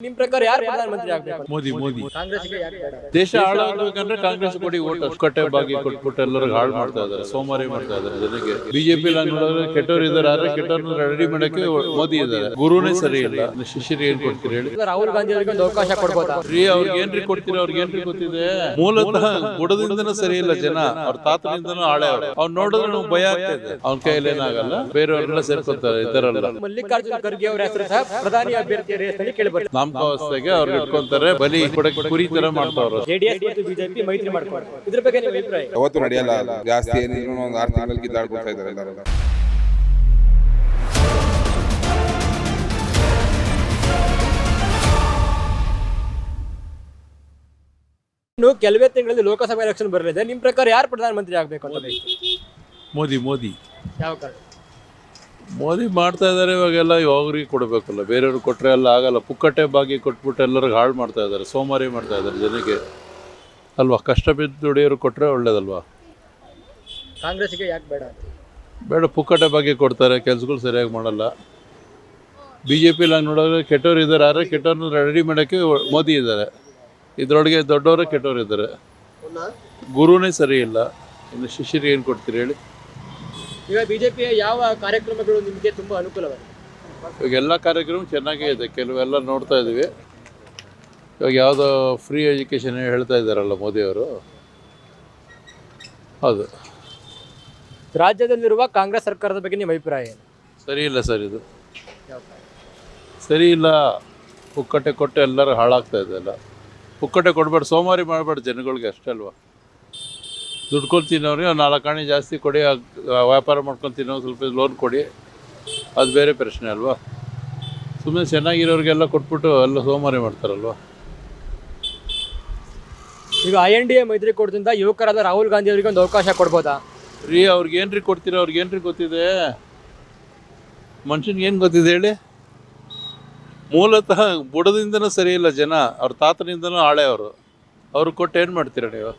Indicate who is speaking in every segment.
Speaker 1: ನಿಮ್ ಪ್ರಕಾರ ಯಾರು ಪ್ರಧಾನಮಂತ್ರಿ ಆಗ್ಬೇಕು?
Speaker 2: ಮೋದಿ ಮೋದಿ.
Speaker 1: ಕಾಂಗ್ರೆಸ್ಗೆ ಯಾಕೆ ಬೇಡ?
Speaker 2: ದೇಶ ಹಾಳಾಗ್ಬೇಕಂದ್ರೆ ಕಾಂಗ್ರೆಸ್ ಕೊಡಿ ಓಟ್ ಅಚ್ಚುಕಟ್ಟೆ ಬಾಗಿ ಕೊಟ್ಬಿಟ್ಟು ಎಲ್ಲರಿಗೂ ಹಾಳು ಮಾಡ್ತಾ ಇದಾರೆ ಸೋಮಾರಿ ಮಾಡ್ತಾ ಇದಾರೆ ಜನರಿಗೆ ಬಿಜೆಪಿ ನೋಡಿದ್ರೆ ಕೆಟ್ಟವ್ರು ಇದಾರೆ ಆದ್ರೆ ಕೆಟ್ಟವ್ರನ್ನ ರೆಡಿ ಮಾಡಕ್ಕೆ ಮೋದಿ ಇದಾರೆ ಗುರುನೇ ಸರಿ ಇಲ್ಲ. ಶಿಷ್ಯರಿಗೆ ಏನ್ ಕೊಡ್ತೀರಿ ಹೇಳಿ?
Speaker 1: ರಾಹುಲ್ ಗಾಂಧಿ ಅವರಿಗೆ ಒಂದು ಅವಕಾಶ ಕೊಡ್ಬೋದಾ?
Speaker 2: ರೀ ಅವ್ರಿಗೆ ಏನ್ರಿ ಕೊಡ್ತೀರಿ ಅವ್ರಿಗೆ ಏನ್ರಿ ಗೊತ್ತಿದೆ? ಮೂಲತಃ ಗುಡದಿಂದನೂ ಸರಿ ಇಲ್ಲ ಜನ. ಅವ್ರ ತಾತನಿಂದನೂ ಹಾಳೆ ಅವ್ರು. ಅವ್ರು ನೋಡಿದ್ರೆ ನಮ್ಗೆ ಭಯ ಆಗ್ತಾ ಇದೆ. ಅವ್ನ ಕೈಯಲ್ಲಿ ಏನಾಗಲ್ಲ ಬೇರೆಯವ್ರೆಲ್ಲ ಸೇರ್ಕೊತಾರೆ ಇದರಲ್ಲ
Speaker 1: ಮಲ್ಲಿಕಾರ್ಜುನ ಖರ್ಗೆ ಅವರ ಹೆಸರು ಸಹ ಪ್ರಧಾನಿ ಅಭ್ಯರ್ಥಿಯ ರೇಸ್ನಲ್ಲಿ ಕೇಳಿ ಬರ್ತದೆ
Speaker 2: ನಾಮಕಾವಸ್ಥೆಗೆ ಅವ್ರಿಗೆ ಇಟ್ಕೊಂತಾರೆ ಬಲಿ ಕೊಡಕ್ಕೆ ಕುರಿ ತರ ಮಾಡ್ತಾವ್ರು.
Speaker 1: ಜೆಡಿಎಸ್ ಮತ್ತು ಬಿಜೆಪಿ ಮೈತ್ರಿ ಮಾಡ್ಕೊಂಡು ಇದ್ರ ಬಗ್ಗೆ ನಿಮ್ಮ ಅಭಿಪ್ರಾಯ?
Speaker 3: ಯಾವತ್ತು ನಡೆಯಲ್ಲ. ಜಾಸ್ತಿ ಏನಿದ್ರು ಒಂದು ಆರು ತಿಂಗಳಲ್ಲಿ ಕಿತ್ತಾಡ್ಕೊಳ್ತಾ ಇದ್ದಾರೆ ಎಲ್ಲರೂ.
Speaker 1: ಇನ್ನು ಕೆಲವೇ ತಿಂಗಳಲ್ಲಿ ಲೋಕಸಭಾ ಎಲೆಕ್ಷನ್ ಬರಲಿದೆ. ನಿಮ್ ಪ್ರಕಾರ ಯಾರು ಪ್ರಧಾನಮಂತ್ರಿ ಆಗಬೇಕು ಅಂತ
Speaker 2: ಮೋದಿ ಮೋದಿ.
Speaker 1: ಯಾವ ಕಾರಣ?
Speaker 2: ಮೋದಿ ಮಾಡ್ತಾ ಇದ್ದಾರೆ ಇವಾಗೆಲ್ಲ ಅವ್ರಿಗೆ ಕೊಡಬೇಕಲ್ಲ. ಬೇರೆಯವ್ರಿಗೆ ಕೊಟ್ಟರೆ ಎಲ್ಲ ಆಗಲ್ಲ. ಪುಕ್ಕಟ್ಟೆ ಬಾಗಿ ಕೊಟ್ಬಿಟ್ಟು ಎಲ್ಲರಿಗೂ ಹಾಳು ಮಾಡ್ತಾ ಇದ್ದಾರೆ. ಸೋಮಾರಿ ಮಾಡ್ತಾ ಇದ್ದಾರೆ ಜನಕ್ಕೆ. ಅಲ್ವಾ? ಕಷ್ಟ ಬಿದ್ದು ದುಡಿಯೋರು ಕೊಟ್ಟರೆ ಒಳ್ಳೇದಲ್ವಾ?
Speaker 1: ಕಾಂಗ್ರೆಸ್ಗೆ ಯಾಕೆ ಬೇಡ
Speaker 2: ಬೇಡ ಪುಕ್ಕಟ್ಟೆ ಬಾಗಿ ಕೊಡ್ತಾರೆ. ಕೆಲಸಗಳು ಸರಿಯಾಗಿ ಮಾಡಲ್ಲ. ಬಿ ಜೆ ಪಿಲಿ ಹಂಗೆ ನೋಡಿದ್ರೆ ಕೆಟ್ಟವ್ರು ಇದ್ದಾರೆ. ಆದರೆ ಕೆಟ್ಟವ್ರನ್ನ ರೆಡಿ ಮಾಡೋಕ್ಕೆ ಮೋದಿ ಇದ್ದಾರೆ. ಇದರೊಳಗೆ ದೊಡ್ಡವರೇ ಕೆಟ್ಟವ್ರು ಇದ್ದಾರೆ. ಗುರುನೇ ಸರಿ ಇಲ್ಲ. ಇನ್ನು ಶಿಷ್ಯರಿಗೆ ಏನು ಕೊಡ್ತೀರಿ ಹೇಳಿ?
Speaker 1: ಈಗ ಬಿಜೆಪಿಯ ಯಾವ ಕಾರ್ಯಕ್ರಮಗಳು ನಿಮಗೆ ತುಂಬಾ ಅನುಕೂಲವಾಗಿದೆ?
Speaker 2: ಇವಾಗ ಎಲ್ಲ ಕಾರ್ಯಕ್ರಮ ಚೆನ್ನಾಗೇ ಇದೆ. ಕೆಲವೆಲ್ಲ ನೋಡ್ತಾ ಇದ್ದೀವಿ. ಇವಾಗ ಯಾವುದೋ ಫ್ರೀ ಎಜುಕೇಷನ್ ಹೇಳ್ತಾ ಇದ್ದಾರಲ್ಲ ಮೋದಿಯವರು ಹೌದು.
Speaker 1: ರಾಜ್ಯದಲ್ಲಿರುವ ಕಾಂಗ್ರೆಸ್ ಸರ್ಕಾರದ ಬಗ್ಗೆ ನಿಮ್ಮ ಅಭಿಪ್ರಾಯ ಏನು?
Speaker 2: ಸರಿ ಇಲ್ಲ ಸರ್ ಇದು. ಸರಿ ಇಲ್ಲ. ಪುಕ್ಕಟ್ಟೆ ಕೊಟ್ಟು ಎಲ್ಲರೂ ಹಾಳಾಗ್ತಾ ಇದೆ ಪುಕ್ಕಟೆ ಪುಕ್ಕಟ್ಟೆ ಕೊಡ್ಬೇಡ. ಸೋಮಾರಿ ಮಾಡಬೇಡ ಜನಗಳಿಗೆ ಅಷ್ಟೇ ಅಲ್ವಾ? ದುಡ್ಕೊಂಡು ತಿನ್ನೋರಿಗೆ ಒಂದು ನಾಲ್ಕು ಹಣಿ ಜಾಸ್ತಿ ಕೊಡಿ ವ್ಯಾಪಾರ ಮಾಡ್ಕೊಂಡು ತಿನ್ನೋ ಸ್ವಲ್ಪ ಲೋನ್ ಕೊಡಿ. ಅದು ಬೇರೆ ಪ್ರಶ್ನೆ ಅಲ್ವಾ? ಸುಮ್ಮನೆ ಚೆನ್ನಾಗಿರೋರಿಗೆಲ್ಲ ಕೊಟ್ಬಿಟ್ಟು ಎಲ್ಲ ಸೋಮಾರಿ ಮಾಡ್ತಾರಲ್ವಾ?
Speaker 1: ಈಗ ಐ ಎನ್ ಡಿ ಎ ಮೈತ್ರಿಕೂಟದಿಂದ ಯುವಕರಾದ ರಾಹುಲ್ ಗಾಂಧಿ ಅವರಿಗೆ ಒಂದು ಅವಕಾಶ ಕೊಡ್ಬೋದಾ?
Speaker 2: ರೀ ಅವ್ರಿಗೆ ಏನ್ರಿ ಕೊಡ್ತೀರಾ? ಅವ್ರಿಗೆ ಏನ್ರಿ ಗೊತ್ತಿದೆ? ಮನುಷ್ಯನಿಗೇನು ಗೊತ್ತಿದೆ ಹೇಳಿ? ಮೂಲತಃ ಬುಡದಿಂದನೂ ಸರಿ ಇಲ್ಲ ಜನ ಅವ್ರ ತಾತನಿಂದನೂ ಹಾಳೆ ಅವರು. ಅವ್ರಿಗೆ ಕೊಟ್ಟು ಏನು ಮಾಡ್ತೀರಾ ನೀವು?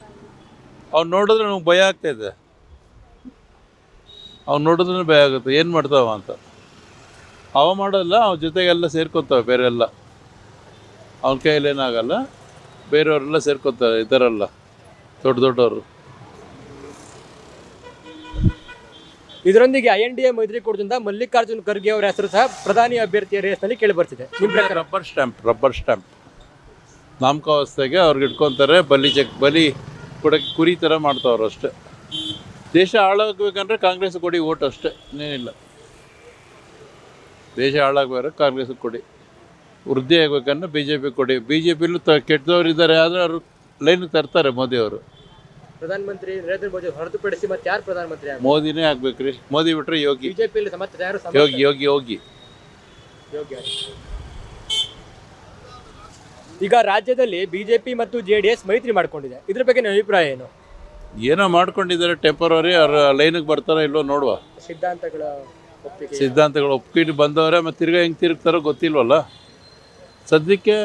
Speaker 2: ಅವ್ನು ನೋಡಿದ್ರೆ ನಮ್ಗೆ ಭಯ ಆಗ್ತಾ ಇದೆ. ಅವ್ನು ನೋಡಿದ್ರೆ ಭಯ ಆಗುತ್ತೆ. ಏನು ಮಾಡ್ತಾವ ಅಂತ. ಅವ ಮಾಡೋಲ್ಲ ಅವ್ನ ಜೊತೆಗೆಲ್ಲ ಸೇರ್ಕೊತಾವೆ ಬೇರೆಲ್ಲ. ಅವನ ಕೈಯಲ್ಲಿ ಏನಾಗಲ್ಲ ಬೇರೆಯವರೆಲ್ಲ ಸೇರ್ಕೊತಾರೆ ಇದ್ದಾರಲ್ಲ ದೊಡ್ಡ ದೊಡ್ಡವರು.
Speaker 1: ಇದರೊಂದಿಗೆ ಐ ಎನ್ ಡಿ ಎ ಮೈತ್ರಿಕೂಟದಿಂದ ಮಲ್ಲಿಕಾರ್ಜುನ್ ಖರ್ಗೆ ಅವರ ಹೆಸರು ಸಹ ಪ್ರಧಾನಿ ಅಭ್ಯರ್ಥಿಯ ರೇಸ್ನಲ್ಲಿ ಕೇಳಿ ಬರ್ತಿದೆ ನಿಮ್ಮ
Speaker 2: ರಬ್ಬರ್ ಸ್ಟ್ಯಾಂಪ್ ರಬ್ಬರ್ ಸ್ಟ್ಯಾಂಪ್. ನಾಮಕಾವಸ್ಥೆಗೆ ಅವ್ರಿಗೆ ಇಟ್ಕೊತಾರೆ ಬಲಿ ಚೆಕ್ ಬಲಿ ಕೊಡಕ್ಕೆ ಕುರಿ ಥರ ಮಾಡ್ತಾವ್ರು ಅಷ್ಟೇ. ದೇಶ ಹಾಳಾಗಬೇಕಂದ್ರೆ ಕಾಂಗ್ರೆಸ್ ಕೊಡಿ ಓಟ್ ಅಷ್ಟೇ ಇನ್ನೇನಿಲ್ಲ ದೇಶ ಹಾಳಾಗಬೇಕಾದ್ರೆ ಕಾಂಗ್ರೆಸ್ ಕೊಡಿ. ವೃದ್ಧಿ ಆಗ್ಬೇಕಂದ್ರೆ ಬಿ ಜೆ ಪಿ ಕೊಡಿ. ಬಿ ಜೆ ಪಿಲೂ ತ ಕೆಟ್ಟದವ್ರು ಇದ್ದಾರೆ ಆದರೆ ಅವರು ಲೈನ್ ತರ್ತಾರೆ ಮೋದಿಯವರು
Speaker 1: ಪ್ರಧಾನಮಂತ್ರಿ ನರೇಂದ್ರ ಮೋದಿ ಹೊರತುಪಡಿಸಿ ಮತ್ತೆ ಯಾರು ಪ್ರಧಾನಮಂತ್ರಿ ಆಗ್ಬೇಕು?
Speaker 2: ಮೋದಿನೇ ಆಗ್ಬೇಕ್ರಿ. ಮೋದಿ ಬಿಟ್ರೆ ಯೋಗಿ.
Speaker 1: ಬಿಜೆಪಿಯಲ್ಲಿ ಮತ್ತೆ ಯಾರು
Speaker 2: ಯೋಗಿ ಯೋಗಿ ಯೋಗಿ.
Speaker 1: ಯೋಗ್ಯ ಈಗ ರಾಜ್ಯದಲ್ಲಿ ಬಿಜೆಪಿ ಮತ್ತು ಜೆಡಿಎಸ್ ಮೈತ್ರಿ ಮಾಡಿಕೊಂಡಿದೆ. ಇದ್ರ ಬಗ್ಗೆ ನಿಮ್ಮ ಅಭಿಪ್ರಾಯ ಏನು?
Speaker 2: ಏನೋ ಮಾಡ್ಕೊಂಡಿದ್ದಾರೆ ಟೆಂಪರರಿ ಅವ್ರ ಲೈನಿಗೆ ಬರ್ತಾರೋ ಇಲ್ಲೋ ನೋಡುವ.
Speaker 1: ಸಿದ್ಧಾಂತಗಳ ಒಪ್ಪಿಗೆ.
Speaker 2: ಸಿದ್ಧಾಂತಗಳು ಒಪ್ಪಿಟ್ಟು ಬಂದವರೇ ಮತ್ತು ತಿರ್ಗಾ ಹೆಂಗೆ ತಿರುಗ್ತಾರೋ ಗೊತ್ತಿಲ್ವಲ್ಲ. ಸದ್ಯಕ್ಕೆ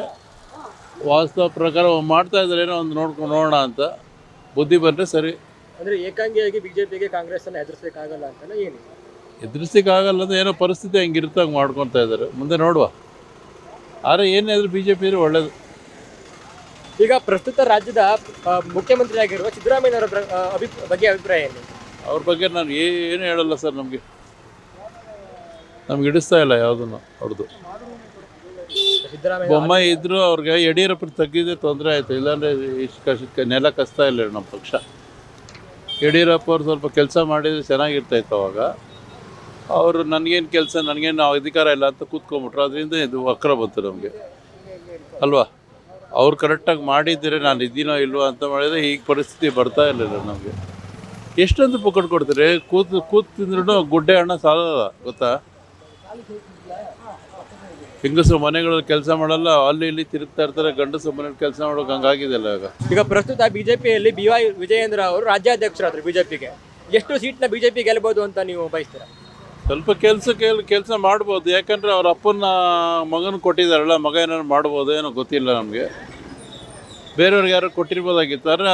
Speaker 2: ವಾಸ್ತವ ಪ್ರಕಾರ ಮಾಡ್ತಾ ಇದ್ದಾರೆ ಏನೋ ಒಂದು ನೋಡ್ಕೊಂಡು ನೋಡೋಣ ಅಂತ. ಬುದ್ಧಿ ಬಂದರೆ ಸರಿ.
Speaker 1: ಅಂದ್ರೆ ಏಕಾಂಗಿಯಾಗಿ ಬಿಜೆಪಿಗೆ ಕಾಂಗ್ರೆಸ್ ಅನ್ನ ಎದುರಿಸಬೇಕಾಗಲ್ಲ ಅಂತ ಏನು?
Speaker 2: ಎದುರಿಸಿಕ್ಕಾಗಲ್ಲ ಅಂದರೆ ಏನೋ ಪರಿಸ್ಥಿತಿ ಹಂಗೆ ಇರ್ತಾಗ ಮಾಡ್ಕೊತಾ ಇದ್ದಾರೆ ಮುಂದೆ ನೋಡುವ. ಆದರೆ ಏನಾದರೂ ಬಿ ಜೆ ಪಿ ಇದ್ರೆ ಒಳ್ಳೇದು.
Speaker 1: ಈಗ ಪ್ರಸ್ತುತ ರಾಜ್ಯದ ಮುಖ್ಯಮಂತ್ರಿಯಾಗಿರುವ ಮುಖ್ಯಮಂತ್ರಿ ಆಗಿರುವ ಸಿದ್ದರಾಮಯ್ಯ ಅವರ ಅಭಿ ಬಗ್ಗೆ ಅಭಿಪ್ರಾಯ ಏನು?
Speaker 2: ಅವ್ರ ಬಗ್ಗೆ ನಾನು ಏನು ಹೇಳಲ್ಲ ಸರ್ ನಮಗೆ. ನಮ್ಗೆ ಹಿಡಿಸ್ತಾ ಇಲ್ಲ ಯಾವುದನ್ನು ಅವ್ರದ್ದು ಬೊಮ್ಮಾಯಿ ಇದ್ರು ಅವ್ರಿಗೆ ಯಡಿಯೂರಪ್ಪ ತಗ್ಗಿದ್ರೆ ತೊಂದರೆ ಆಯಿತು ಇಲ್ಲಾಂದರೆ ಇಷ್ಟು ಕಷ್ಟ ನೆಲ ಕಸ್ತಾ ಇಲ್ಲ ನಮ್ಮ ಪಕ್ಷ. ಯಡಿಯೂರಪ್ಪ ಅವ್ರು ಸ್ವಲ್ಪ ಕೆಲಸ ಮಾಡಿದರೆ ಚೆನ್ನಾಗಿರ್ತಾಯಿತ್ತು ಅವಾಗ. ಅವರು ನನಗೇನು ಕೆಲಸ ನನಗೇನು ಅಧಿಕಾರ ಇಲ್ಲ ಅಂತ ಕೂತ್ಕೊಂಬಿಟ್ರು ಅದರಿಂದ ಇದು ವಕ್ರ ಬಂತು ನಮಗೆ. ಅಲ್ವಾ? ಅವ್ರು ಕರೆಕ್ಟಾಗಿ ಮಾಡಿದರೆ ನಾನು ಇದ್ದೀನೋ ಇಲ್ವೋ ಅಂತ ಮಾಡಿದರೆ ಈಗ ಪರಿಸ್ಥಿತಿ ಬರ್ತಾ ಇರಲಿಲ್ಲ ನಮಗೆ. ಎಷ್ಟೊಂದು ಪುಕ್ಕಟ್ ಕೊಡ್ತಾರೆ? ಕೂತು ಕೂತು ತಿಂದ್ರೂ ಗುಡ್ಡೆ ಹಣ ಸಾಲಲ್ಲ, ಗೊತ್ತಾ? ಹೆಂಗಸರು ಮನೆಗಳಲ್ಲಿ ಕೆಲಸ ಮಾಡಲ್ಲ, ಅಲ್ಲಿ ಇಲ್ಲಿ ತಿರುಗ್ತಾ ಇರ್ತಾರೆ ಗಂಡಸರು ಮನೇಲಿ ಕೆಲಸ ಮಾಡೋಕೆ ಹಂಗಾಗಿದೆಯಲ್ಲ ಈಗ.
Speaker 1: ಈಗ ಪ್ರಸ್ತುತ ಬಿಜೆಪಿಯಲ್ಲಿ ಬಿ ವೈ ವಿಜಯೇಂದ್ರ ಅವರು ರಾಜ್ಯಾಧ್ಯಕ್ಷರಾದ್ರು ಬಿಜೆಪಿಗೆ. ಎಷ್ಟು ಸೀಟ್ನ ಬಿಜೆಪಿ ಗೆಲ್ಲಬಹುದು ಅಂತ ನೀವು ಬಯಸ್ತೀರಾ?
Speaker 2: ಸ್ವಲ್ಪ ಕೆಲಸ ಕೆಲಸ ಮಾಡ್ಬೋದು. ಯಾಕಂದ್ರೆ ಅವ್ರ ಅಪ್ಪನ ಮಗನ ಕೊಟ್ಟಿದ್ದಾರಲ್ಲ ಮಗ ಏನಾದ್ರು ಮಾಡ್ಬೋದು ಏನೋ ಗೊತ್ತಿಲ್ಲ ನಮಗೆ. ಬೇರೆಯವ್ರಿಗೆ ಯಾರು ಕೊಟ್ಟಿರ್ಬೋದಾಗಿತ್ತು. ಆದರೆ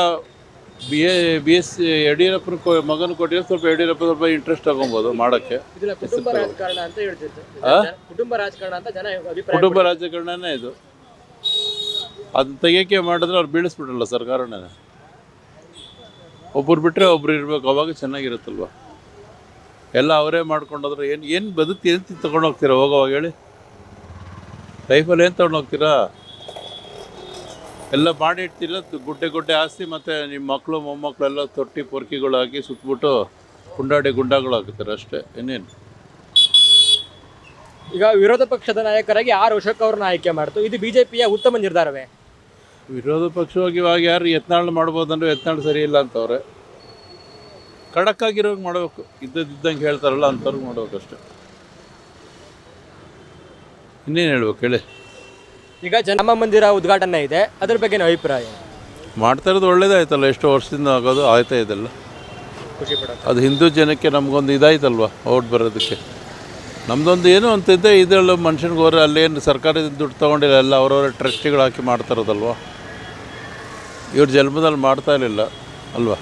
Speaker 2: B A B S C ಯಡಿಯೂರಪ್ಪನ ಕೊ ಮಗನ ಕೊಟ್ಟಿದ್ರೆ ಸ್ವಲ್ಪ ಯಡಿಯೂರಪ್ಪ ಸ್ವಲ್ಪ ಇಂಟ್ರೆಸ್ಟ್ ತಗೊಬೋದು ಮಾಡೋಕ್ಕೆ.
Speaker 1: ಕುಟುಂಬ ರಾಜಕಾರಣ ಅಂತ ಹೇಳ್ತಿದ್ರು. ಕುಟುಂಬ ರಾಜಕಾರಣ ಅಂತ ಜನ ಅಭಿಪ್ರಾಯ
Speaker 2: ಕುಟುಂಬ ರಾಜಕಾರಣನೇ ಇದು. ಅದನ್ನ ತೆಗಿಯೋಕೆ ಮಾಡಿದ್ರೆ ಅವ್ರು ಬೀಳಿಸ್ಬಿಟ್ರಲ್ಲ ಸರ್ಕಾರನೇ ಒಬ್ಬರು ಬಿಟ್ಟರೆ ಒಬ್ರು ಇರಬೇಕು. ಅವಾಗ ಚೆನ್ನಾಗಿರುತ್ತಲ್ವ? ಎಲ್ಲ ಅವರೇ ಮಾಡ್ಕೊಂಡೋದ್ರೆ ಏನು ಏನು ಬದುಕಿ ಏನು ತಗೊಂಡು ಹೋಗ್ತೀರಾ? ಹೋಗೋವಾಗ ಹೇಳಿ. ಲೈಫಲ್ಲಿ ಏನು ತೊಗೊಂಡು ಹೋಗ್ತೀರಾ? ಎಲ್ಲ ಮಾಡಿ ಇಡ್ತಿಲ್ಲ ಗುಡ್ಡೆ ಗುಡ್ಡೆ ಆಸ್ತಿ ಮತ್ತು ನಿಮ್ಮ ಮಕ್ಕಳು ಮೊಮ್ಮಕ್ಕಳು ಎಲ್ಲ ತೊಟ್ಟಿ ಪೊರ್ಕಿಗಳು ಹಾಕಿ ಸುತ್ತಬಿಟ್ಟು ಗುಂಡಾಡಿ ಗುಂಡಾಗಳು ಹಾಕ್ತಾರೆ ಅಷ್ಟೇ. ಇನ್ನೇನು?
Speaker 1: ಈಗ ವಿರೋಧ ಪಕ್ಷದ ನಾಯಕರಾಗಿ ಆರು ವರ್ಷಕ್ಕೆ ಅವ್ರನ್ನ ಆಯ್ಕೆ ಮಾಡ್ತು. ಇದು ಬಿಜೆಪಿಯ ಉತ್ತಮ ನಿರ್ಧಾರವೇ?
Speaker 2: ವಿರೋಧ ಪಕ್ಷವಾಗಿ ಇವಾಗ ಯಾರು ಯತ್ನಾಳ್ ಮಾಡ್ಬೋದಂದ್ರೆ ಯತ್ನಾಳ್ ಸರಿ ಇಲ್ಲ ಅಂತವ್ರೆ. ಖಡಕ್ ಆಗಿರೋ ಮಾಡಬೇಕು. ಇದ್ದಿದ್ದಂಗೆ ಹೇಳ್ತಾರಲ್ಲ ಅಂಥವ್ರಿಗೆ ಮಾಡಬೇಕು ಅಷ್ಟೇ. ಇನ್ನೇನು ಹೇಳ್ಬೇಕು ಹೇಳಿ.
Speaker 1: ಈಗ ಜನ ಮಂದಿರ ಉದ್ಘಾಟನೆ ಇದೆ. ಅದ್ರ ಬಗ್ಗೆ ನಿಮ್ಮ ಅಭಿಪ್ರಾಯ ಏನು?
Speaker 2: ಮಾಡ್ತಾ ಇರೋದು ಒಳ್ಳೇದಾಯ್ತಲ್ಲ ಎಷ್ಟು ವರ್ಷದಿಂದ ಆಗೋದು ಆಯ್ತಾ ಇದೆಲ್ಲ.
Speaker 1: ಖುಷಿ ಪಡೋದು.
Speaker 2: ಅದು ಹಿಂದೂ ಜನಕ್ಕೆ ನಮಗೊಂದು ಇದಾಯ್ತಲ್ವ ಓಟ್ ಬರೋದಕ್ಕೆ? ನಮ್ಮದೊಂದು ಅಂತ ಅಂತಿದ್ದೆ ಇದೆಲ್ಲ ಮನುಷ್ಯನಿಗೆ ಹೋದ್ರೆ ಅಲ್ಲೇನು ಸರ್ಕಾರದ ದುಡ್ಡು ತೊಗೊಂಡಿಲ್ಲ ಎಲ್ಲ ಅವರವರ ಟ್ರಸ್ಟಿಗಳು ಹಾಕಿ ಮಾಡ್ತಾರದಲ್ವ ಇವ್ರ ಜನ್ಮದಲ್ಲಿ ಮಾಡ್ತಾ ಇರಲಿಲ್ಲ ಅಲ್ವಾ?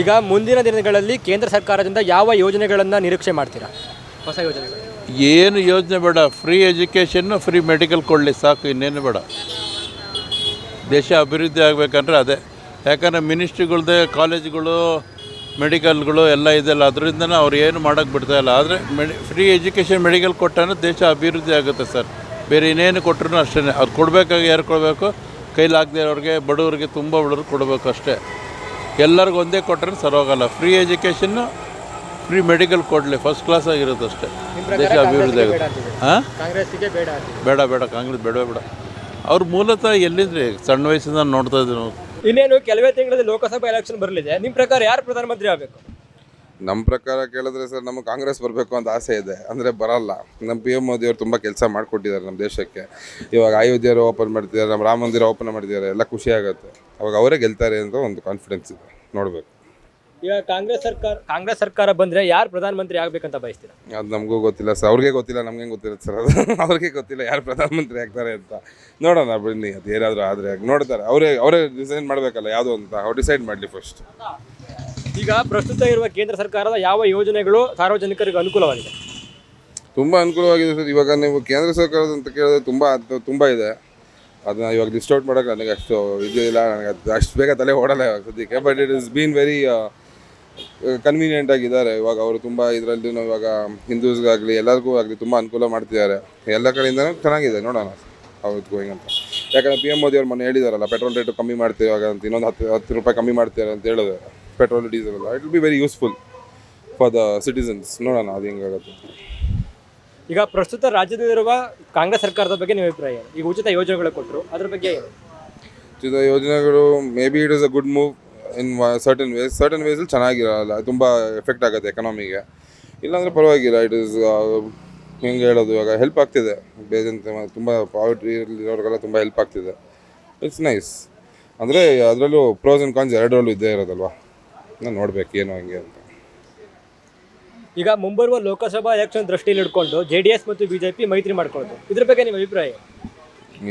Speaker 1: ಈಗ ಮುಂದಿನ ದಿನಗಳಲ್ಲಿ ಕೇಂದ್ರ ಸರ್ಕಾರದಿಂದ ಯಾವ ಯೋಜನೆಗಳನ್ನು ನಿರೀಕ್ಷೆ ಮಾಡ್ತೀರಾ? ಹೊಸ ಯೋಜನೆಗಳು.
Speaker 2: ಏನು ಯೋಜನೆ ಬೇಡ. ಫ್ರೀ ಎಜುಕೇಷನ್ನು ಫ್ರೀ ಮೆಡಿಕಲ್ ಕೊಡಲಿ ಸಾಕು, ಇನ್ನೇನು ಬೇಡ. ದೇಶ ಅಭಿವೃದ್ಧಿ ಆಗಬೇಕಂದ್ರೆ ಅದೇ. ಯಾಕಂದರೆ ಮಿನಿಸ್ಟ್ರಿಗಳ್ದೇ ಕಾಲೇಜ್ಗಳು ಮೆಡಿಕಲ್ಗಳು ಎಲ್ಲ ಇದೆಲ್ಲ, ಅದರಿಂದನೇ ಅವ್ರು ಏನು ಮಾಡೋಕ್ಕೆ ಬಿಡ್ತಾ ಇಲ್ಲ. ಆದರೆ ಮೆಡಿ ಫ್ರೀ ಎಜುಕೇಷನ್ ಮೆಡಿಕಲ್ ಕೊಟ್ಟರೆ ದೇಶ ಅಭಿವೃದ್ಧಿ ಆಗುತ್ತೆ ಸರ್. ಬೇರೆ ಇನ್ನೇನು ಕೊಟ್ಟರು ಅಷ್ಟೇ ಅದು ಕೊಡಬೇಕಾಗಿ ಯಾರು ಕೊಡಬೇಕು? ಕೈಲಾಗದೇ ಇರೋರಿಗೆ, ಬಡವರಿಗೆ ತುಂಬ ಬಡವ್ರಿಗೆ ಕೊಡಬೇಕು ಅಷ್ಟೇ. ಎಲ್ಲರಿಗೂ ಒಂದೇ ಕೊಟ್ಟರೆ ಸರೋಗಲ್ಲ ಫ್ರೀ ಎಜುಕೇಷನ್ನು ಫ್ರೀ ಮೆಡಿಕಲ್ ಕೊಡಲಿ. ಫಸ್ಟ್ ಕ್ಲಾಸ್ ಆಗಿರುತ್ತೆ ಅಷ್ಟೇ.
Speaker 1: ನಿಮ್ಮ
Speaker 2: ದೇಶ
Speaker 1: ಪ್ರಕಾರ
Speaker 2: ಅಭಿವೃದ್ಧಿ ಆಗುತ್ತೆ. ಹಾಂ?
Speaker 1: ಕಾಂಗ್ರೆಸ್ಗೆ ಬೇಡ
Speaker 2: ಬೇಡ ಬೇಡ. ಕಾಂಗ್ರೆಸ್ ಬೇಡವೇ ಬೇಡ. ಅವ್ರ ಮೂಲತಃ ಎಲ್ಲಿದ್ರಿ? ಸಣ್ಣ ವಯಸ್ಸಿಂದ ನೋಡ್ತಾ ಇದ್ದೀವಿ ನಾವು.
Speaker 1: ಇನ್ನೇನು ಕೆಲವೇ ತಿಂಗಳಲ್ಲಿ ಲೋಕಸಭಾ ಎಲೆಕ್ಷನ್ ಬರಲಿದೆ. ನಿಮ್ಮ ಪ್ರಕಾರ ಯಾರು ಪ್ರಧಾನಮಂತ್ರಿ ಆಗಬೇಕು?
Speaker 3: ನಮ್ಮ ಪ್ರಕಾರ ಕೇಳಿದ್ರೆ ಸರ್ ನಮಗೆ ಕಾಂಗ್ರೆಸ್ ಬರಬೇಕು ಅಂತ ಆಸೆ ಇದೆ. ಅಂದರೆ ಬರಲ್ಲ. ನಮ್ಮ ಪಿ ಎಂ ಮೋದಿ ಅವರು ತುಂಬ ಕೆಲಸ ಮಾಡಿಕೊಟ್ಟಿದ್ದಾರೆ ನಮ್ಮ ದೇಶಕ್ಕೆ. ಇವಾಗ ಅಯೋಧ್ಯೆಯವರು ಓಪನ್ ಮಾಡ್ತಿದ್ದಾರೆ ನಮ್ಮ ರಾಮ ಮಂದಿರ ಓಪನ್ ಮಾಡಿದ್ದಾರೆ ಎಲ್ಲ ಖುಷಿ ಆಗುತ್ತೆ. ಅವಾಗ ಅವರೇ ಗೆಲ್ತಾರೆ ಅಂತ ಒಂದು ಕಾನ್ಫಿಡೆನ್ಸ್ ಇದೆ. ನೋಡಬೇಕು.
Speaker 1: ಈಗ ಕಾಂಗ್ರೆಸ್ ಸರ್ಕಾರ ಕಾಂಗ್ರೆಸ್ ಸರ್ಕಾರ ಬಂದ್ರೆ ಯಾರು ಪ್ರಧಾನಮಂತ್ರಿ ಆಗ್ಬೇಕಂತ ಬಯಸ್ತೀರಾ?
Speaker 3: ಅದು ನಮಗೂ ಗೊತ್ತಿಲ್ಲ ಸರ್. ಅವ್ರಿಗೆ ಗೊತ್ತಿಲ್ಲ ನಮ್ಗೆ ಗೊತ್ತಿಲ್ಲ ಸರ್ ಅದು? ಅವ್ರಿಗೆ ಗೊತ್ತಿಲ್ಲ ಯಾರು ಪ್ರಧಾನಮಂತ್ರಿ ಆಗ್ತಾರೆ ಅಂತ. ನೋಡೋಣ ಬನ್ನಿ ಅದು ಏನಾದರೂ ಆದರೆ ನೋಡ್ತಾರೆ. ಅವರೇ ಅವರೇ ಡಿಸೈನ್ ಮಾಡಬೇಕಲ್ಲ ಯಾವುದು ಅಂತ. ಅವ್ರು ಡಿಸೈಡ್ ಮಾಡಲಿ ಫಸ್ಟ್
Speaker 1: ಈಗ ಪ್ರಸ್ತುತ ಇರುವ ಕೇಂದ್ರ ಸರ್ಕಾರದ ಯಾವ ಯೋಜನೆಗಳು ಸಾರ್ವಜನಿಕರಿಗೆ ಅನುಕೂಲವಾಗಿದೆ?
Speaker 3: ತುಂಬ ಅನುಕೂಲವಾಗಿದೆ ಸರ್. ಇವಾಗ ನೀವು ಕೇಂದ್ರ ಸರ್ಕಾರದ ಅಂತ ಕೇಳಿದ್ರೆ ತುಂಬ ತುಂಬ ಇದೆ. ಅದನ್ನ ಇವಾಗ ಲಿಸ್ಟ್ ಔಟ್ ಮಾಡೋಕೆ ನನಗೆ ಅಷ್ಟು ಇದು ಇಲ್ಲ, ನನಗೆ ಅಷ್ಟು ಬೇಗ ತಲೆ ಓಡಲ್ಲ ಇವಾಗ ಸದ್ಯಕ್ಕೆ. But it is been very convenient ಆಗಿದ್ದಾರೆ. ಇವಾಗ ಅವರು ತುಂಬ ಇದರಲ್ಲಿ ಇವಾಗ ಹಿಂದೂಸ್ಗಾಗಲಿ, ಎಲ್ಲರಿಗೂ ಆಗಲಿ ತುಂಬ ಅನುಕೂಲ ಮಾಡ್ತಿದ್ದಾರೆ. ಎಲ್ಲ ಕಡೆಯಿಂದನೂ ಚೆನ್ನಾಗಿದೆ, ನೋಡೋಣ ಅವ್ರದ್ದು ಗೋಯಿಂಗ್ ಅಂತ. ಯಾಕಂದರೆ ಪಿ ಎಂ ಮೋದಿ ಅವ್ರು ಮೊನ್ನೆ ಹೇಳಿದಾರಲ್ಲ ಪೆಟ್ರೋಲ್ ರೇಟು ಕಮ್ಮಿ ಮಾಡ್ತೀವಿ, ಇವಾಗ ಅಂತ ಇನ್ನೊಂದು ಹತ್ತು ಹತ್ತು ರೂಪಾಯಿ ಕಮ್ಮಿ ಮಾಡ್ತಿದ್ದಾರೆ ಅಂತ ಹೇಳಿದ್ರೆ. Petrol diesel it will be very useful for the citizens ನೋಡೋಣ ಅದು ಹೆಂಗಾಗುತ್ತೆ.
Speaker 1: ಈಗ ಪ್ರಸ್ತುತ ರಾಜ್ಯದಲ್ಲಿರುವ ಕಾಂಗ್ರೆಸ್ ಸರ್ಕಾರದ ಬಗ್ಗೆ ನಿಮ್ಮ ಅಭಿಪ್ರಾಯ ಏನು? ಈಗ ಉಚಿತ ಯೋಜನೆಗಳು ಕೊಟ್ಟರು ಅದ್ರ ಬಗ್ಗೆ ಏನು?
Speaker 3: ಉಚಿತ ಯೋಜನೆಗಳು may be it is a good move in certain ways certain ವೇಸಲ್ಲಿ ಚೆನ್ನಾಗಿರಲ್ಲ, ತುಂಬ ಎಫೆಕ್ಟ್ ಆಗುತ್ತೆ ಎಕನಾಮಿಗೆ ಇಲ್ಲಾಂದರೆ ಪರವಾಗಿಲ್ಲ ಇಟ್ ಇಸ್ ಹೆಂಗೆ ಹೇಳೋದು ಇವಾಗ ಹೆಲ್ಪ್ ಆಗ್ತಿದೆ. ಬೇಜಂತ ತುಂಬ ಪಾವರ್ಟಿ ಇರೋರಿಗೆಲ್ಲ ತುಂಬ ಹೆಲ್ಪ್ ಆಗ್ತಿದೆ. ಇಟ್ಸ್ ನೈಸ್ ಅಂದರೆ ಅದರಲ್ಲೂ ಪ್ರೋಸ್ ಆ್ಯಂಡ್ ಕಾನ್ಸ್ ಎರಡರಲ್ಲೂ ಇದ್ದೇ ಇರೋದಲ್ವಾ? ನಾನು ನೋಡ್ಬೇಕು, ಏನು ಹಂಗೆ ಅಂತ.
Speaker 1: ಈಗ ಮುಂಬರುವ ಲೋಕಸಭಾ ಎಲೆಕ್ಷನ್ ದೃಷ್ಟಿಯಲ್ಲಿ ಇಟ್ಕೊಂಡು ಜೆ ಡಿ ಎಸ್ ಮತ್ತು ಬಿಜೆಪಿ ಮೈತ್ರಿ ಮಾಡ್ಕೊಳ್ಳೋದು ಇದ್ರ ಬಗ್ಗೆ ನಿಮ್ಮ ಅಭಿಪ್ರಾಯ?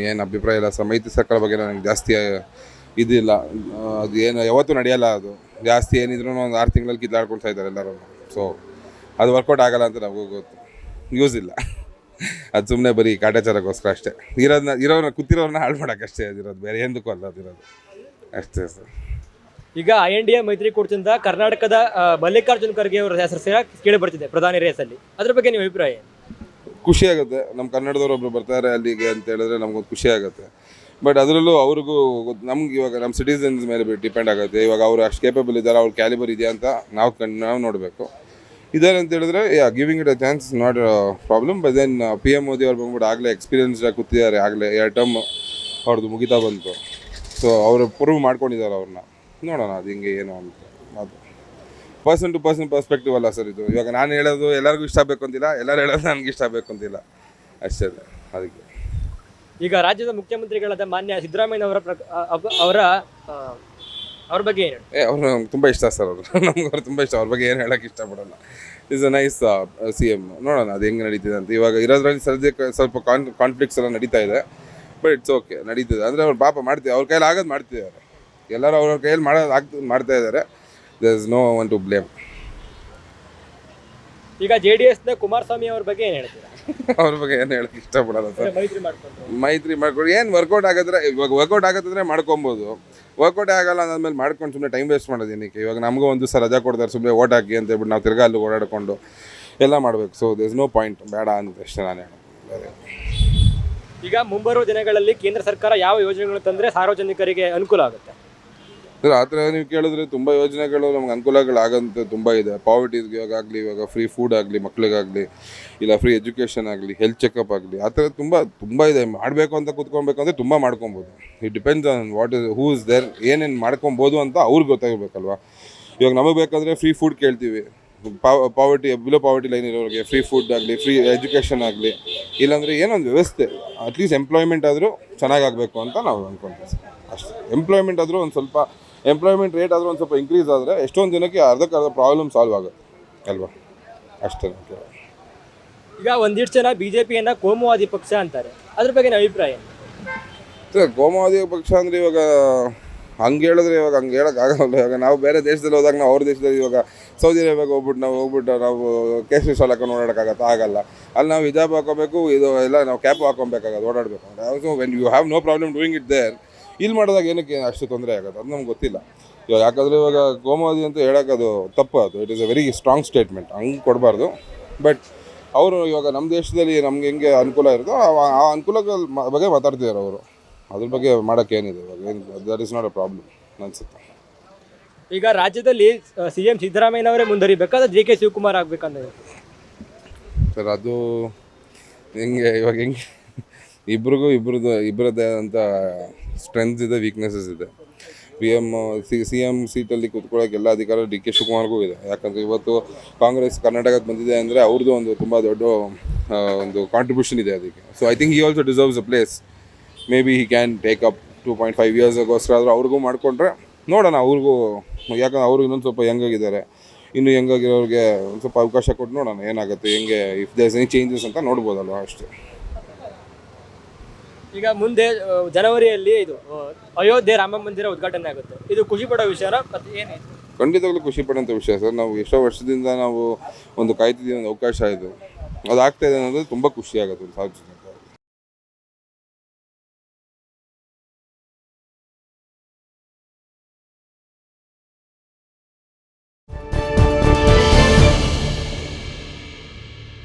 Speaker 1: ಏನು?
Speaker 3: ಅಭಿಪ್ರಾಯ ಇಲ್ಲ ಸರ್. ಮೈತ್ರಿ ಸರ್ಕಾರ ಬಗ್ಗೆ ನನಗೆ ಜಾಸ್ತಿ ಇದಿಲ್ಲ ಅದು ಏನು, ಯಾವತ್ತೂ ನಡೆಯಲ್ಲ ಅದು. ಜಾಸ್ತಿ ಏನಿದ್ರು ಒಂದು ಆರು ತಿಂಗಳಲ್ಲಿ ಕಿತ್ತಾಡ್ಕೊಳ್ತಾ ಇದ್ದಾರೆ ಎಲ್ಲರೂ. ಸೊ ಅದು ವರ್ಕೌಟ್ ಆಗಲ್ಲ ಅಂತ ನಮಗೂ ಗೊತ್ತು. ಯೂಸ್ ಇಲ್ಲ. ಅದು ಸುಮ್ಮನೆ ಬರೀ ಕಾಟಾಚಾರಕ್ಕೋಸ್ಕರ ಅಷ್ಟೇ. ಇರೋದನ್ನ ಇರೋರನ್ನ ಕೂತಿರೋರನ್ನ ಹಾಳು ಮಾಡೋಕ್ಕಷ್ಟೇ ಅದಿರೋದು ಬೇರೆ ಎಂದಕ್ಕೂ ಅಲ್ಲ ಅದಿರೋದು ಅಷ್ಟೇ ಸರ್.
Speaker 1: ಈಗ ಐ ಎನ್ ಡಿ ಎ ಮೈತ್ರಿಕೂಟದಿಂದ ಕರ್ನಾಟಕದ ಮಲ್ಲಿಕಾರ್ಜುನ್ ಖರ್ಗೆ ಅವರ ಹೆಸರು ಕೇಳಿ ಬರ್ತಿದೆ ಪ್ರಧಾನಿ ರೇಸಲ್ಲಿ ಅದ್ರ ಬಗ್ಗೆ ನಿಮ್ಮ ಅಭಿಪ್ರಾಯ?
Speaker 3: ಖುಷಿ ಆಗುತ್ತೆ. ನಮ್ಮ ಕನ್ನಡದವ್ರು ಒಬ್ರು ಬರ್ತಾರೆ ಅಲ್ಲಿಗೆ ಅಂತ ಹೇಳಿದ್ರೆ ನಮ್ಗೊಂದು ಖುಷಿ ಆಗುತ್ತೆ. ಬಟ್ ಅದರಲ್ಲೂ ಅವ್ರಿಗೂ ನಮ್ಗೆ ಇವಾಗ ನಮ್ಮ ಸಿಟಿಸನ್ಸ್ ಮೇಲೆ ಡಿಪೆಂಡ್ ಆಗುತ್ತೆ. ಇವಾಗ ಅವರು ಅಷ್ಟು ಕೇಪಬಲ್ ಇದ್ದಾರೆ, ಅವ್ರ ಕ್ಯಾಲಿಬರ್ ಇದೆಯಾ ಅಂತ ನಾವು ಕಣ್ಣು ನಾವು ನೋಡಬೇಕು. ಇದ್ದಾರೆ ಅಂತ ಹೇಳಿದ್ರೆ yeah giving it a chance not problem but then P M Modi ಅವ್ರು ಬಂದ್ಬಿಟ್ಟು ಆಗಲೇ ಎಕ್ಸ್ಪೀರಿಯನ್ಸ್ ಕೂತಿದ್ದಾರೆ. ಆಗಲೇ ಎರಡು ಟರ್ಮ್ ಅವ್ರದ್ದು ಮುಗಿತಾ ಬಂತು. ಸೊ ಅವರು ಪ್ರೂವ್ ಮಾಡ್ಕೊಂಡಿದ್ದಾರೆ ಅವ್ರನ್ನ. ನೋಡೋಣ ಅದು ಹಿಂಗೆ ಏನು ಅಂತ. ಅದು ಪರ್ಸನ್ ಟು ಪರ್ಸನ್ ಪರ್ಸ್ಪೆಕ್ಟಿವ್ ಅಲ್ಲ ಸರ್ ಇದು. ಇವಾಗ ನಾನು ಹೇಳೋದು ಎಲ್ಲರಿಗೂ ಇಷ್ಟ ಆಗಬೇಕು ಅಂತಿಲ್ಲ ಎಲ್ಲರೂ ಹೇಳೋದು ನನಗೆ ಇಷ್ಟ ಆಗಬೇಕು ಅಂತಿಲ್ಲ. ಅಷ್ಟೇ ಅದು. ಅದಕ್ಕೆ.
Speaker 1: ಈಗ ರಾಜ್ಯದ ಮುಖ್ಯಮಂತ್ರಿಗಳಾದ ಮಾನ್ಯ ಸಿದ್ದರಾಮಯ್ಯ ಅವರ ಅವರ ಅವ್ರ ಬಗ್ಗೆ ಏನು
Speaker 3: ಏ ಅವ್ರು ನಮ್ಗೆ ತುಂಬ ಇಷ್ಟ ಸರ್ ಅವರು. ನಮ್ಗೆ ಅವ್ರು ತುಂಬ ಇಷ್ಟ ಅವ್ರ ಬಗ್ಗೆ ಏನು ಹೇಳೋಕ್ಕೆ ಇಷ್ಟಪಡೋಲ್ಲ. Is a nice C M ನೋಡೋಣ ಅದು ಹೆಂಗೆ ನಡೀತಿದೆ ಅಂತ. ಇವಾಗ ಇರೋದ್ರಲ್ಲಿ ಸದ್ಯಕ್ಕೆ ಸ್ವಲ್ಪ ಕಾನ್ ಕಾನ್ಫ್ಲಿಕ್ಟ್ಸ್ ಎಲ್ಲ ನಡೀತಾ ಇದೆ. ಬಟ್ ಇಟ್ಸ್ ಓಕೆ ನಡೀತಿದೆ. ಅಂದರೆ ಅವ್ರು ಪಾಪ ಮಾಡ್ತೀವಿ ಅವ್ರ ಕೈಯಲ್ಲಿ ಆಗೋದು ಮಾಡ್ತಿದ್ದಾರೆ. ಎಲ್ಲರೂ ಅವ್ರವ್ರ ಕೈಯಲ್ಲಿ ಮಾಡೋದು ಮಾಡ್ತಾ ಇದ್ದಾರೆ. There is no one to blame
Speaker 1: ಈಗ ಜೆ ಡಿ ಎಸ್ನ ಕುಮಾರಸ್ವಾಮಿ ಅವ್ರ ಬಗ್ಗೆ ಏನು ಹೇಳ್ತೀರಾ?
Speaker 3: ಅವ್ರ ಬಗ್ಗೆ ಏನು ಹೇಳಕ್ಕೆ ಇಷ್ಟಪಡಲ್ಲ ಸರ್.
Speaker 1: ಮೈತ್ರಿ ಮಾಡ್ಕೊಂಡು
Speaker 3: ಮೈತ್ರಿ ಮಾಡ್ಕೊಂಡು ಏನು ವರ್ಕೌಟ್ ಆಗಿದ್ರೆ ಇವಾಗ ವರ್ಕೌಟ್ ಆಗತ್ತಂದ್ರೆ ಮಾಡ್ಕೊಬೋದು. ವರ್ಕೌಟ್ ಆಗಲ್ಲ ಅಂದ್ಮೇಲೆ ಮಾಡ್ಕೊಂಡು ಸುಮ್ಮನೆ ಟೈಮ್ ವೇಸ್ಟ್ ಮಾಡೋದು ಏನಕ್ಕೆ? ಇವಾಗ ನಮಗೂ ಒಂದು ದಿವಸ ರಜಾ ಕೊಡ್ತಾರೆ ಸುಮ್ಮನೆ ಓಟ್ ಹಾಕಿ ಅಂತ ಹೇಳ್ಬಿಟ್ಟು ನಾವು ತಿರ್ಗಾ ಅಲ್ಲಿ ಓಡಾಡ್ಕೊಂಡು ಎಲ್ಲ ಮಾಡಬೇಕು. ಸೊ ದಿಸ್ ನೋ ಪಾಯಿಂಟ್ ಬೇಡ ಅಂತ ಅಷ್ಟೇ ನಾನು ಹೇಳೋದು.
Speaker 1: ಈಗ ಮುಂಬರುವ ದಿನಗಳಲ್ಲಿ ಕೇಂದ್ರ ಸರ್ಕಾರ ಯಾವ ಯೋಜನೆಗಳು ತಂದ್ರೆ ಸಾರ್ವಜನಿಕರಿಗೆ ಅನುಕೂಲ ಆಗುತ್ತೆ?
Speaker 3: ಸರ್ ಆ ಥರ ನೀವು ಕೇಳಿದ್ರೆ ತುಂಬ ಯೋಜನೆಗಳು ನಮ್ಗೆ ಅನುಕೂಲಗಳಾಗಂತ ತುಂಬ ಇದೆ. ಪಾವರ್ಟಿಸ್ಗೆ ಇವಾಗ ಆಗಲಿ, ಇವಾಗ ಫ್ರೀ ಫುಡ್ ಆಗಲಿ, ಮಕ್ಳಿಗಾಗಲಿ, ಇಲ್ಲ ಫ್ರೀ ಎಜುಕೇಷನ್ ಆಗಲಿ ಹೆಲ್ತ್ ಚೆಕಪ್ ಆಗಲಿ, ಆ ಥರ ತುಂಬ ತುಂಬ ಇದೆ. ಮಾಡಬೇಕು ಅಂತ ಕೂತ್ಕೊಬೇಕಂದ್ರೆ ತುಂಬ ಮಾಡ್ಕೊಬೋದು it depends on what is who is there ಏನೇನು ಮಾಡ್ಕೊಬೋದು ಅಂತ ಅವ್ರಿಗೆ ಗೊತ್ತಾಗಬೇಕಲ್ವಾ ಇವಾಗ ನಮಗೆ ಬೇಕಾದರೆ ಫ್ರೀ ಫುಡ್ ಕೇಳ್ತೀವಿ. ಪಾವರ್ಟಿ ಬಿಲೋ ಪಾವರ್ಟಿ ಲೈನ್ ಇರೋರಿಗೆ ಫ್ರೀ ಫುಡ್ ಆಗಲಿ ಫ್ರೀ ಎಜುಕೇಷನ್ ಆಗಲಿ, ಇಲ್ಲಾಂದರೆ ಏನೊಂದು ವ್ಯವಸ್ಥೆ. ಅಟ್ಲೀಸ್ಟ್ ಎಂಪ್ಲಾಯ್ಮೆಂಟ್ ಆದರೂ ಚೆನ್ನಾಗಾಗಬೇಕು ಅಂತ ನಾವು ಅಂದ್ಕೊಳ್ತೀವಿ ಅಷ್ಟೇ. ಎಂಪ್ಲಾಯ್ಮೆಂಟ್ ಆದರೂ ಒಂದು ಸ್ವಲ್ಪ ಎಂಪ್ಲಾಯ್ಮೆಂಟ್ ರೇಟ್ ಆದರೂ ಒಂದು ಸ್ವಲ್ಪ ಇನ್ಕ್ರೀಸ್ ಆದರೆ ಎಷ್ಟೊಂದು ದಿನಕ್ಕೆ ಅರ್ಧಕ್ಕೆ ಅರ್ಧ ಪ್ರಾಬ್ಲಮ್ ಸಾಲ್ವ್ ಆಗುತ್ತೆ. ಅಲ್ವಾ? ಅಷ್ಟೇ.
Speaker 1: ಈಗ ಒಂದಿಷ್ಟು ಜನ ಬಿ ಜೆ ಪಿಯನ್ನು ಕೋಮುವಾದಿ ಪಕ್ಷ ಅಂತಾರೆ. ಅದ್ರ ಬಗ್ಗೆ ನನ್ನ ಅಭಿಪ್ರಾಯ ಏನು?
Speaker 3: ಸರ್ ಕೋಮುವಾದಿ ಪಕ್ಷ ಅಂದರೆ ಇವಾಗ ಹಂಗೆ ಹೇಳಿದ್ರೆ ಇವಾಗ ಹಂಗೆ ಹೇಳೋಕ್ಕಾಗಲ್ಲ ಇವಾಗ ನಾವು ಬೇರೆ ದೇಶದಲ್ಲಿ ಹೋದಾಗ ನಾವು ಅವ್ರ ದೇಶದಲ್ಲಿ ಇವಾಗ ಸೌದಿ ಅರೇಬಿಯಾಗೆ ಹೋಗ್ಬಿಟ್ಟು ನಾವು ಹೋಗ್ಬಿಟ್ಟು ನಾವು ಕೇಸರಿ ಶಾಲ್ ಹಾಕೊಂಡು ಓಡಾಡೋಕ್ಕಾಗತ್ತೆ ಆಗಲ್ಲ. ಅಲ್ಲಿ ನಾವು ಹಿಜಾಬ್ ಹಾಕೋಬೇಕು ಇದು ಎಲ್ಲ ನಾವು ಕ್ಯಾಪ್ ಹಾಕೊಬೇಕಾಗತ್ತೆ ಓಡಾಡಬೇಕು. So when you have no problem doing it there ಇಲ್ಲಿ ಮಾಡಿದಾಗ ಏನಕ್ಕೆ ಅಷ್ಟು ತೊಂದರೆ ಆಗುತ್ತೆ ಅದು ನಮ್ಗೆ ಗೊತ್ತಿಲ್ಲ. ಇವಾಗ ಯಾಕಂದರೆ ಇವಾಗ ಗೋಮಾದಿ ಅಂತ ಹೇಳೋಕ್ಕದು ತಪ್ಪು ಅದು. It is a very strong statement ಹಂಗೆ ಕೊಡಬಾರ್ದು. ಬಟ್ ಅವರು ಇವಾಗ ನಮ್ಮ ದೇಶದಲ್ಲಿ ನಮ್ಗೆ ಹೆಂಗೆ ಅನುಕೂಲ ಇರುತ್ತೋ ಆ- ಅನುಕೂಲಗಳ ಬಗ್ಗೆ ಮಾತಾಡ್ತಿದ್ದಾರೆ ಅವರು. ಅದ್ರ ಬಗ್ಗೆ ಮಾಡೋಕ್ಕೆ ಏನಿದೆ ಇವಾಗ? ಏನು that is not a problem ಅನ್ಸುತ್ತೆ.
Speaker 1: ಈಗ ರಾಜ್ಯದಲ್ಲಿ ಸಿ ಎಂ ಸಿದ್ದರಾಮಯ್ಯನವರೇ ಮುಂದುವರಿಬೇಕಾದ್ರೆ ಜೆ ಕೆ ಶಿವಕುಮಾರ್ ಆಗ್ಬೇಕಂದ್ರೆ
Speaker 3: ಸರ್ ಅದು ಹೆಂಗೆ ಇವಾಗ ಹೆಂಗೆ? ಇಬ್ರಿಗೂ ಇಬ್ರದ್ದು ಇಬ್ಬರದ್ದೇ ಅಂತ ಸ್ಟ್ರೆಂತ್ಸ್ ಇದೆ ವೀಕ್ನೆಸಸ್ ಇದೆ. P M C C M ಸೀಟಲ್ಲಿ ಕೂತ್ಕೊಳ್ಳೋಕೆ ಎಲ್ಲ ಅಧಿಕಾರ ಡಿ ಕೆ ಶಿವಕುಮಾರ್ಗೂ ಇದೆ. ಯಾಕಂದರೆ ಇವತ್ತು ಕಾಂಗ್ರೆಸ್ ಕರ್ನಾಟಕಕ್ಕೆ ಬಂದಿದೆ ಅಂದರೆ ಅವ್ರದ್ದು ಒಂದು ತುಂಬ ದೊಡ್ಡ ಒಂದು ಕಾಂಟ್ರಿಬ್ಯೂಷನ್ ಇದೆ ಅದಕ್ಕೆ. So I think he also deserves a place maybe he can take up two point five ಇಯರ್ಸ್ಗೋಸ್ಕರ ಆದರೂ ಅವ್ರಿಗೂ ಮಾಡಿಕೊಂಡ್ರೆ ನೋಡೋಣ, ಅವ್ರಿಗೂ, ಯಾಕಂದ್ರೆ ಅವ್ರಿಗೆ ಇನ್ನೊಂದು ಸ್ವಲ್ಪ ಯಂಗಾಗಿದ್ದಾರೆ ಇನ್ನು ಯಂಗಾಗಿರೋರಿಗೆ ಒಂದು ಸ್ವಲ್ಪ ಅವಕಾಶ ಕೊಟ್ಟು ನೋಡೋಣ, ಏನಾಗುತ್ತೆ, ಹೆಂಗೆ ಇಫ್ ದೇರ್ಸ್ ಎನಿ ಚೇಂಜಸ್ ಅಂತ ನೋಡ್ಬೋದಲ್ವ ಅಷ್ಟೇ.
Speaker 1: ಈಗ ಮುಂದೆ ಜನವರಿಯಲ್ಲಿ ಇದು ಅಯೋಧ್ಯೆ ರಾಮ ಮಂದಿರ ಉದ್ಘಾಟನೆ ಆಗುತ್ತೆ. ಇದು ಖುಷಿ ಪಡೋ ವಿಚಾರ ಮತ್ತೆ ಏನು
Speaker 3: ಖಂಡಿತವಾಗ್ಲೂ ಖುಷಿ ವಿಷಯ ಸರ್. ನಾವು ಎಷ್ಟೋ ವರ್ಷದಿಂದ ನಾವು ಒಂದು ಕಾಯ್ತಿದ್ದೀವಿ, ಒಂದು ಅವಕಾಶ ಇದು. ಅದಾಗ್ತಾ ಇದೆ ಅನ್ನೋದು ತುಂಬ ಖುಷಿ ಆಗುತ್ತೆ